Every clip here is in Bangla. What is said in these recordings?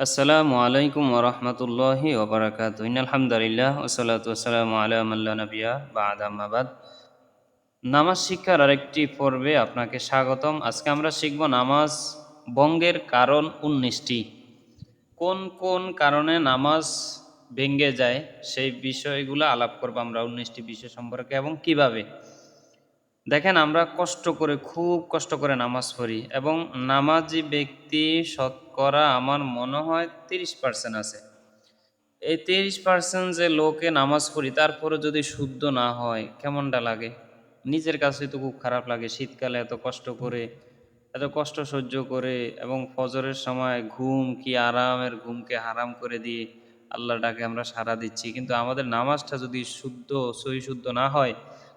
আসসালামু আলাইকুম ওরহমতুল্লাহি ওবরাকাত আলহামদুলিল্লাহ ওসালাত ওসালাম আলামাল্লা নবিয়া বা আদামাবাদ নামাজ শিক্ষার আরেকটি পর্বে আপনাকে স্বাগতম। আজকে আমরা শিখব নামাজ বঙ্গের কারণ উনিশটি। কোন কোন কারণে নামাজ ভেঙ্গে যায় সেই বিষয়গুলো আলাপ করব আমরা উনিশটি বিষয় সম্পর্কে এবং কীভাবে। দেখেন, আমরা কষ্ট করে, খুব কষ্ট করে নামাজ পড়ি এবং নামাজি ব্যক্তি শতকরা আমার মনে হয় তিরিশ পার্সেন্ট আছে। এই তিরিশ পার্সেন্ট যে লোকে নামাজ পড়ি তারপরে যদি শুদ্ধ না হয়, কেমনটা লাগে? নিজের কাছে তো খুব খারাপ লাগে, শীতকালে এত কষ্ট করে, এত কষ্ট সহ্য করে এবং ফজরের সময় ঘুম কি আরামের ঘুমকে হারাম করে দিয়ে আল্লাহটাকে আমরা সারা দিচ্ছি। কিন্তু আমাদের নামাজটা যদি শুদ্ধ সহি শুদ্ধ না হয়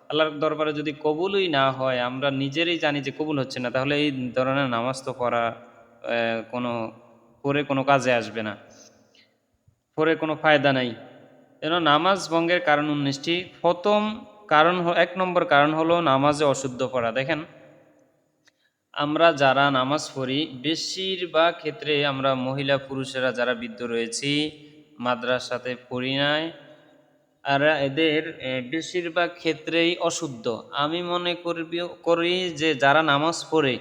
আল্লাহর দরবারে যদি কবুলই না হয়, আমরা নিজেরই জানি যে কবুল হচ্ছে না, তাহলে এই ধরনের নামাজ তো পড়া কোনো পরে কোনো কাজে আসবে না। পরে কোনো ফায়দা নাই। যেন নামাজ ভঙ্গের কারণ উনিশটি। প্রথম কারণ এক নম্বর কারণ হলো নামাজে অশুদ্ধ পড়া। দেখেন, আমরা যারা নামাজ পড়ি, বেশিরভাগ ক্ষেত্রে আমরা মহিলা পুরুষেরা যারা বৃদ্ধ রয়েছি, মাদ্রাসাতে পড়ি নাই আর এদের বেশিরভাগ ক্ষেত্রেই অশুদ্ধ। আমি মনে করবি, করি যে যারা নামাজ পড়ে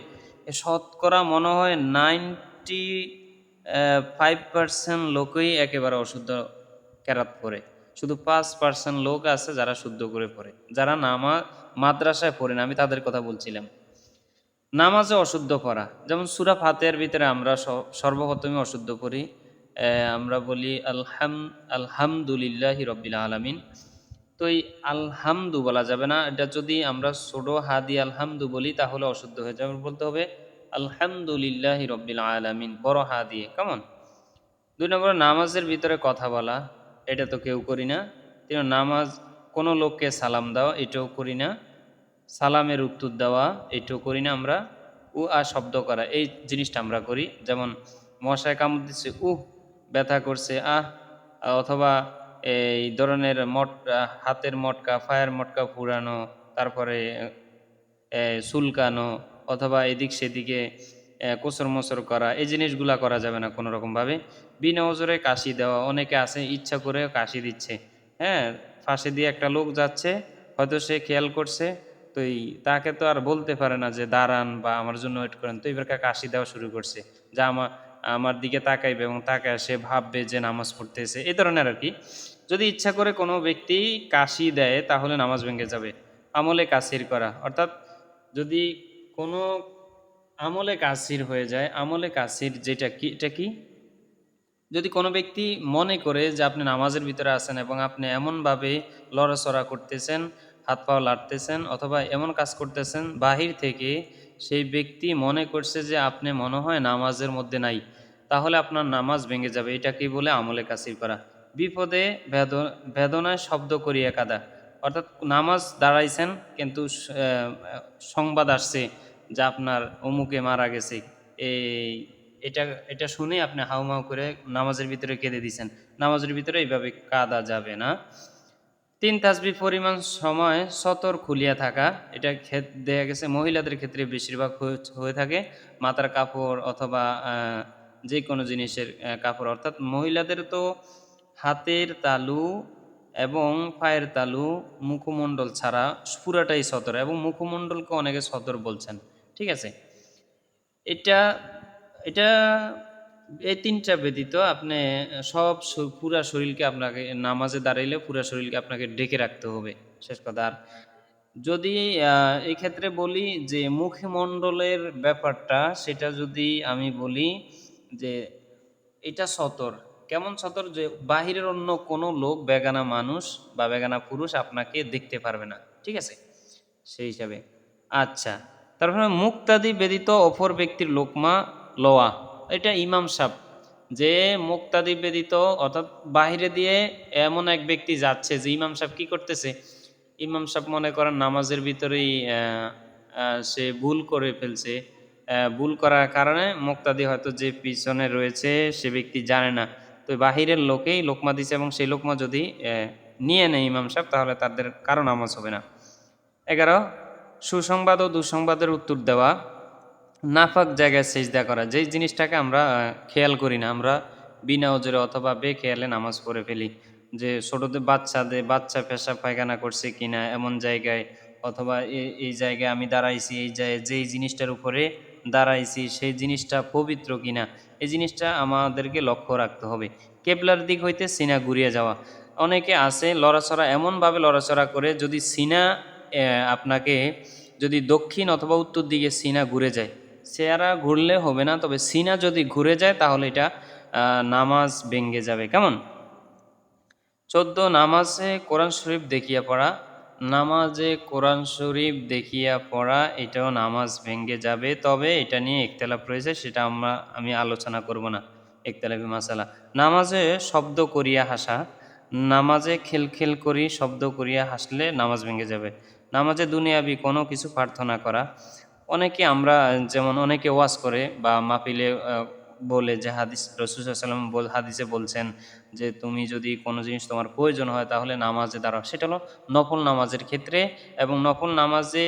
শতকরা মনে হয় নাইনটি ফাইভ পার্সেন্ট লোকই একেবারে অশুদ্ধ কেরাত পড়ে। শুধু পাঁচ পার্সেন্ট লোক আছে যারা শুদ্ধ করে পড়ে। যারা নামাজ মাদ্রাসায় পড়ে না, আমি তাদের কথা বলছিলাম। নামাজে অশুদ্ধ পড়া যেমন সুরা ফাতের ভিতরে আমরা সর্বপ্রথমে অশুদ্ধ পড়ি। আমরা বলি আলহাম, আলহামদুলিল্লাহ রব্বিল আলমিন। তো এই আলহামদু বলা যাবে না, এটা যদি আমরা ছোটো হাদি আলহামদু বলি, তাহলে অশুদ্ধ হয়ে যাবে বলতে হবে আলহামদুলিল্লাহ রব্বিল আলমিন, বড় হা দিয়ে, কেমন? দুই নম্বর, নামাজের ভিতরে কথা বলা, এটা তো কেউ করি না। তিন নামাজ, কোনো লোককে সালাম দেওয়া, এটাও করি না। সালামের উত্তর দেওয়া, এটাও করি না আমরা। উ, আ, শব্দ করা, এই জিনিসটা আমরা করি। যেমন মশায় কামড় দিচ্ছে, উহ ব্যথা করছে, আহ, অথবা এই ধরনের মট হাতের মটকা ফায়ার মটকা ফুরানো তারপরে চুলকানো, অথবা এদিক সেদিকে কোসর মোসর করা, এই জিনিসগুলা করা যাবে না কোনো রকমভাবে বিনা ওজরে কাশি দেওয়া, অনেকে আছে ইচ্ছা করে কাশি দিচ্ছে হ্যাঁ ফাঁসে দিয়ে একটা লোক যাচ্ছে, হয়তো সে খেয়াল করছে, তো তাকে তো আর বলতে পারে না যে, দাঁড়ান বা আমার জন্য ওয়েট করেন। তো এবার কাশি দেওয়া শুরু করছে, যা আমার আমার দিকে তাকাইবে এবং তাকায় সে ভাববে যে নামাজ পড়তেছে। এই ধরনের আর কি। যদি ইচ্ছা করে কোনো ব্যক্তি কাশি দেয়, তাহলে নামাজ ভেঙে যাবে। আমলে কাশির করা। অর্থাৎ যদি কোনো আমলে কাশির হয়ে যায়, আমলে কাশির যেটা কি, এটা কি? যদি কোনো ব্যক্তি মনে করে যে আপনি নামাজের ভিতরে আছেন এবং আপনি এমনভাবে লড়াচড়া করতেছেন হাত পাও লাড়তেছেন অথবা এমন কাজ করতেছেন, বাহির থেকে সেই ব্যক্তি মনে করছে যে আপনি মনে হয় নামাজের মধ্যে নাই, তাহলে আপনার নামাজ ভেঙে যাবে। এটা কি বলে? আমলে কাসির করা। বিপদে বেদনায় শব্দ করিয়া কাদা অর্থাৎ নামাজ দাঁড়াইছেন, কিন্তু সংবাদ আসছে যে আপনার অমুকে মারা গেছে। এই, এটা এটা শুনে আপনি হাউমাউ করে নামাজের ভিতরে কেঁদে দিছেন। নামাজের ভিতরে এইভাবে কাদা যাবে না। তিন তাসবি পরিমাণ সময় সতর খুলিয়া থাকা, এটা দেখা গেছে, মহিলাদের ক্ষেত্রে বেশিরভাগ হয়ে থাকে মাথার কাপড় অথবা যে কোনো জিনিসের কাপড়। অর্থাৎ মহিলাদের তো হাতের তালু এবং পায়ের তালু মুখমণ্ডল ছাড়া পুরাটাই সতর এবং মুখমণ্ডলকে অনেকে সতর বলছেন। ঠিক আছে? এটা এটা এই তিনটা ব্যতীত আপনি সব পুরা শরীরকে আপনাকে, নামাজে দাঁড়াইলে পুরা শরীরকে আপনাকে ডেকে রাখতে হবে। শেষ কথা। আর যদি এই ক্ষেত্রে বলি যে মুখমণ্ডলের ব্যাপারটা, সেটা যদি আমি বলি যে এটা সতর। কেমন সতর যে বাহিরের অন্য কোনো লোক, বেগানা মানুষ বা বেগানা পুরুষ আপনাকে দেখতে পারবে না। ঠিক আছে? সেই হিসাবে। আচ্ছা। তারপরে মুক্তাদি ব্যতীত অপর ব্যক্তির লোকমা লোয়া এটা ইমাম সাহ যে মুক্তাদি ব্যতীত, অর্থাৎ বাহিরে দিয়ে এমন এক ব্যক্তি যাচ্ছে যে ইমাম সাহেব কি করতেছে? ইমাম সাহেব মনে করেন নামাজের ভিতরেই সে ভুল করে ফেলছে। ভুল করার কারণে মুক্তাদি হয়তো যে পিছনে রয়েছে, সে ব্যক্তি জানে না। তো বাহিরের লোকেই লোকমা দিছে এবং সেই লোকমা যদি নিয়ে নেয় ইমাম সাহেব, তাহলে তাদের কারও নামাজ হবে না। এগারো, সুসংবাদ ও দুঃসংবাদের উত্তর দেওয়া। নাফাক জায়গায় সেজদা করা। যেই জিনিসটাকে আমরা খেয়াল করি না, আমরা বিনা ওজরে অথবা বেখেয়ালে নামাজ পড়ে ফেলি। যে ছোটদের বাচ্চাদের, বাচ্চা পেশাব পায়খানা করছে কিনা, এমন জায়গায়, অথবা এই এই জায়গায় আমি দাঁড়াইছি, এই জায়গায় যেই জিনিসটার উপরে দাঁড়াইছি, সেই জিনিসটা পবিত্র কিনা, এই জিনিসটা আমাদেরকে লক্ষ্য রাখতে হবে। কেবলার দিক হইতে সিনা ঘুরিয়ে যাওয়া। অনেকে আছে লড়াচড়া, এমনভাবে লড়াচড়া করে যদি সিনা আপনাকে যদি দক্ষিণ অথবা উত্তর দিকে সিনা ঘুরে যায় চেহারা ঘুরলে হবে না, তবে সিনা যদি ঘুরে যায় তাহলে এটা নামাজ ভেঙ্গে যাবে। কেমন? চোদ্দ নামাজে কোরআন শরীফ দেখিয়া পড়া, নামাজে কোরআন শরীফ দেখিয়া পড়া, এটাও নামাজ ভেঙ্গে যাবে। তবে এটা নিয়ে একতলাপ রয়েছে, সেটা আমরা, আমি আলোচনা করব না একতলাপি মাসালা। নামাজে শব্দ করিয়া হাসা, নামাজে খেলখেল করি, শব্দ করিয়া হাসলে নামাজ ভেঙে যাবে। নামাজে দুনিয়াবি কোনো কিছু প্রার্থনা করা অনেকে আমরা যেমন অনেকে ওয়াজ করে বা মাপিলে বলে যে হাদিস রসুলাম বল, হাদিসে বলছেন যে তুমি যদি কোনো জিনিস তোমার প্রয়োজন হয় তাহলে নামাজে দাঁড়াও। সেটা হলো নফল নামাজের ক্ষেত্রে এবং নফল নামাজে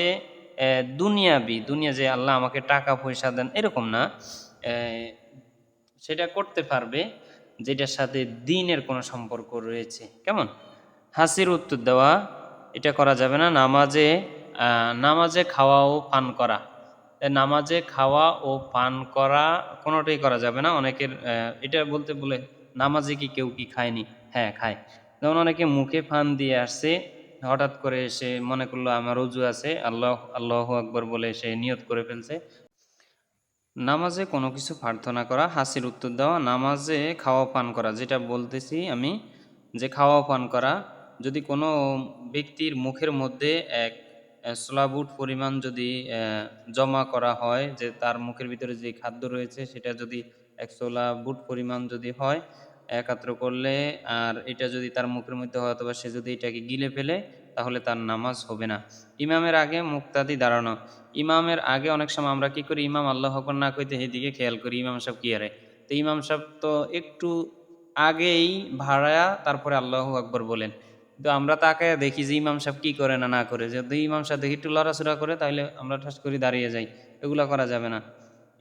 দুনিয়াবি দুনিয়া যে আল্লাহ আমাকে টাকা, পয়সা দেন এরকম না। সেটা করতে পারবে যেটার সাথে দিনের কোনো সম্পর্ক রয়েছে। কেমন? হাসির উত্তর দেওয়া, এটা করা যাবে না। নামাজে নামাজে খাওয়া ও পান করা। নামাজে খাওয়া ও পান করা কোনোটাই করা যাবে না। অনেকের এটা বলতে বলে, নামাজে কি কেউ কি খায়নি? হ্যাঁ খায়। যেমন অনেকে মুখে ফান দিয়ে আসছে, হঠাৎ করে সে মনে করল, আমার রুজু আছে, আল্লাহ আল্লাহ আকবর বলে সে নিয়ত করে ফেলছে। নামাজে কোনো কিছু প্রার্থনা করা, হাসির উত্তর দেওয়া, নামাজে খাওয়া পান করা, যেটা বলতেছি আমি, যে খাওয়া পান করা, যদি কোনো ব্যক্তির মুখের মধ্যে এক স্লাবুট পরিমাণ যদি জমা করা হয়, যে তার মুখের ভিতরে যে খাদ্য রয়েছে, সেটা যদি এক সোলা বুট পরিমাণ যদি হয়, একাত্র করলে, আর এটা যদি তার মুখের মধ্যে হয়, অথবা সে যদি এটাকে গিলে ফেলে, তাহলে তার নামাজ হবে না। ইমামের আগে মুক্তাদি দাঁড়ানো। ইমামের আগে অনেক সময় আমরা কি করি, ইমাম আল্লাহ হকর না কইতে সেদিকে খেয়াল করি, ইমাম সাহেব কি আরে তো ইমাম সাহেব তো একটু আগেই ভাড়া তারপরে আল্লাহ আকবর বলেন। তো আমরা তাকে দেখি যে ইমাম সাহেব কি করে না না করে। যদি ইমাম সাহেব দেখি একটু লড়াচড়া করে তাহলে আমরা ঠাস করে দাঁড়িয়ে যাই। এগুলো করা যাবে না।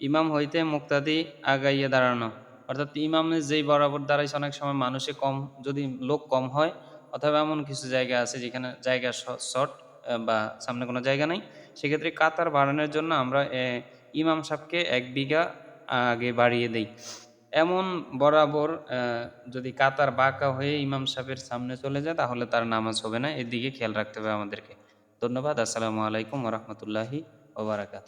ইমাম হইতে মুক্তাদি আগাইয়ে দাঁড়ানো। অর্থাৎ ইমামের যেই বরাবর দাঁড়াইছে, অনেক সময় মানুষে কম, যদি লোক কম হয়, অথবা এমন কিছু জায়গা আছে যেখানে জায়গা শর্ট বা সামনে কোনো জায়গা নেই, সেক্ষেত্রে কাতার বাড়ানোর জন্য আমরা ইমাম সাহেবকে এক বিঘা আগে বাড়িয়ে দেই। এমন বরাবর যদি কাতার বাঁকা হয়ে ইমাম সাহেবের সামনে চলে যায়, তাহলে তার নামাজ হবে না। এদিকে খেয়াল রাখতে হবে আমাদেরকে। ধন্যবাদ। আসসালামু আলাইকুম রহমতুল্লাহি ওবরাকাত